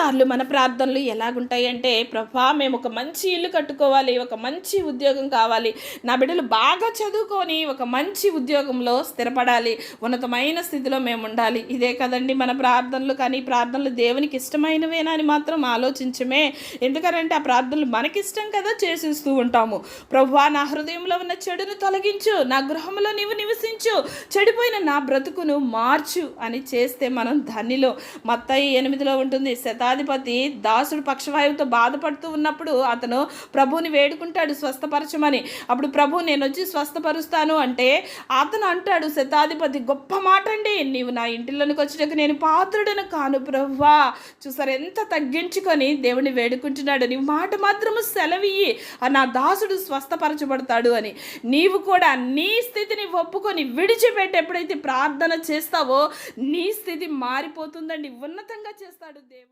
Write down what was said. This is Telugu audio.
కొన్నిసార్లు మన ప్రార్థనలు ఎలాగుంటాయంటే ప్రభా మేము ఒక మంచి ఇల్లు కట్టుకోవాలి ఒక మంచి ఉద్యోగం కావాలి. నా బిడ్డలు బాగా చదువుకొని ఒక మంచి ఉద్యోగంలో స్థిరపడాలి. ఉన్నతమైన స్థితిలో మేము ఉండాలి. ఇదే కదండి మన ప్రార్థనలు. కానీ ప్రార్థనలు దేవునికి ఇష్టమైనవేనా అని మాత్రం ఆలోచించమే. ఎందుకంటే ఆ ప్రార్థనలు మనకిష్టం కదా చేసేస్తూ ఉంటాము. ప్రభా నా హృదయంలో ఉన్న చెడును తొలగించు. నా గృహంలో నీవు నివసించు. చెడిపోయిన నా బ్రతుకును మార్చు అని చేస్తే మనం ధనిలో. మత్తయి ఎనిమిదిలో ఉంటుంది శతాధిపతి దాసుడు పక్షవాయువుతో బాధపడుతూ ఉన్నప్పుడు అతను ప్రభువుని వేడుకుంటాడు స్వస్థపరచమని. అప్పుడు ప్రభు నేను వచ్చి స్వస్థపరుస్తాను అంటే అతను అంటాడు శతాధిపతి గొప్ప మాట అండి నీవు నా ఇంటిలోనికి వచ్చినాక నేను పాత్రుడను కాను ప్రభువా చూసారు ఎంత తగ్గించుకొని దేవుని వేడుకుంటున్నాడు. నీ మాట మాత్రము సెలవియ్యి నా దాసుడు స్వస్థపరచబడతాడు అని. నీవు కూడా నీ స్థితిని ఒప్పుకొని విడిచిపెట్టి ఎప్పుడైతే ప్రార్థన చేస్తావో నీ స్థితి మారిపోతుందండి. ఉన్నతంగా చేస్తాడు దేవుడు.